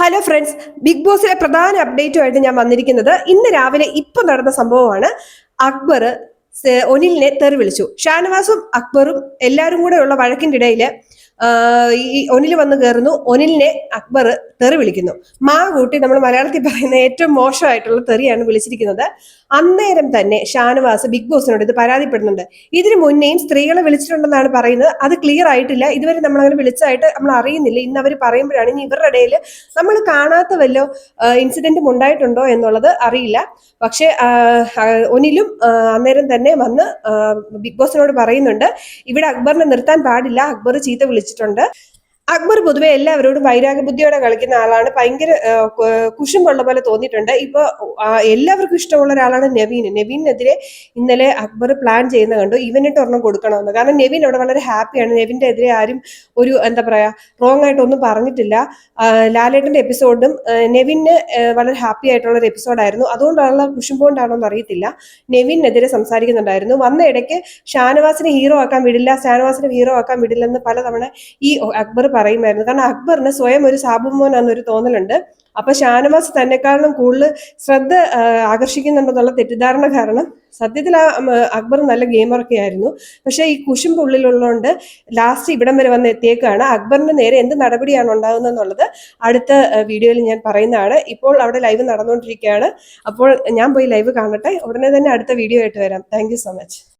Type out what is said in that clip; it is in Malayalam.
ഹലോ ഫ്രണ്ട്സ് ബിഗ് ബോസിലെ പ്രധാന അപ്ഡേറ്റുമായിട്ട് ഞാൻ വന്നിരിക്കുന്നത് ഇന്ന് രാവിലെ ഇപ്പൊ നടന്ന സംഭവമാണ്. അക്ബർ ഒനിലിനെ തെറി വിളിച്ചു. ഷാനവാസും അക്ബറും എല്ലാവരും കൂടെ ഉള്ള വഴക്കിന്റെ ഇടയിൽ ഈ ഒനിൽ വന്ന് കയറുന്നു. ഒനിലിനെ അക്ബർ തെറി വിളിക്കുന്നു. മാ കൂട്ടി നമ്മൾ മലയാളത്തിൽ പറയുന്ന ഏറ്റവും മോശമായിട്ടുള്ള തെറിയാണ് വിളിച്ചിരിക്കുന്നത്. അന്നേരം തന്നെ ഷാനവാസ് ബിഗ് ബോസിനോട് ഇത് പരാതിപ്പെടുന്നുണ്ട്. ഇതിനു മുന്നേയും സ്ത്രീകളെ വിളിച്ചിട്ടുണ്ടെന്നാണ് പറയുന്നത്. അത് ക്ലിയർ ആയിട്ടില്ല. ഇതുവരെ നമ്മൾ അങ്ങനെ വിളിച്ചതായിട്ട് നമ്മൾ അറിയുന്നില്ല. ഇന്ന് അവർ പറയുമ്പോഴാണ് ഇനി ഇവരുടെ ഇടയിൽ നമ്മൾ കാണാത്ത വല്ലോ ഇൻസിഡന്റും ഉണ്ടായിട്ടുണ്ടോ എന്നുള്ളത് അറിയില്ല. പക്ഷേ ഒനിലും അന്നേരം തന്നെ വന്ന് ബിഗ് ബോസിനോട് പറയുന്നുണ്ട്. ഇവിടെ അക്ബറിനെ നിർത്താൻ പാടില്ല. അക്ബർ ചീത്ത വിളിച്ചിട്ടുണ്ട് അക്ബർ പൊതുവെ എല്ലാവരോടും വൈരാഗ്യ ബുദ്ധിയോടെ കളിക്കുന്ന ആളാണ്. ഭയങ്കര കുഷുമുള്ള പോലെ തോന്നിയിട്ടുണ്ട്. ഇപ്പൊ എല്ലാവർക്കും ഇഷ്ടമുള്ള ഒരാളാണ് നവീൻ. നവീനെതിരെ ഇന്നലെ അക്ബർ പ്ലാൻ ചെയ്യുന്ന കണ്ടു. ഇവനിട്ട് ഒരെണ്ണം കൊടുക്കണമെന്ന്. കാരണം നവീൻ അവിടെ വളരെ ഹാപ്പിയാണ്. നെവിന്റെ എതിരെ ആരും ഒരു എന്താ പറയാ റോങ് ആയിട്ടൊന്നും പറഞ്ഞിട്ടില്ല. ലാലേട്ടന്റെ എപ്പിസോഡും നെവിന് വളരെ ഹാപ്പി ആയിട്ടുള്ള ഒരു എപ്പിസോഡായിരുന്നു. അതുകൊണ്ടുള്ള കുശുമ്പോണ്ടാണോ അറിയത്തില്ല. നെവിനെതിരെ സംസാരിക്കുന്നുണ്ടായിരുന്നു. വന്ന ഇടയ്ക്ക് ഷാനവാസിനെ ഹീറോ ആക്കാൻ വിടില്ല ഷാനവാസിനെ ഹീറോ ആക്കാൻ വിടില്ലെന്ന് പലതവണ ഈ അക്ബർ പറയുമായിരുന്നു. കാരണം അക്ബറിന് സ്വയം ഒരു സാബുമോനാന്നൊരു തോന്നലുണ്ട്. അപ്പൊ ഷാനവാസ് തന്നെക്കാളും കൂടുതൽ ശ്രദ്ധ ആകർഷിക്കുന്നുണ്ടെന്നുള്ള തെറ്റിദ്ധാരണ കാരണം സത്യത്തിൽ ആ അക്ബർ നല്ല ഗെയിമറൊക്കെ ആയിരുന്നു. പക്ഷേ ഈ കുശുമ്പ് ഉള്ളിലുള്ളതുകൊണ്ട് ലാസ്റ്റ് ഇവിടം വരെ വന്ന് എത്തിയേക്കാണ്. അക്ബറിന് നേരെ എന്ത് നടപടിയാണ് ഉണ്ടാകുന്നത് എന്നുള്ളത് അടുത്ത വീഡിയോയിൽ ഞാൻ പറയുന്നതാണ്. ഇപ്പോൾ അവിടെ ലൈവ് നടന്നുകൊണ്ടിരിക്കുകയാണ്. അപ്പോൾ ഞാൻ പോയി ലൈവ് കാണട്ടെ. ഉടനെ തന്നെ അടുത്ത വീഡിയോ ആയിട്ട് വരാം. Thank so much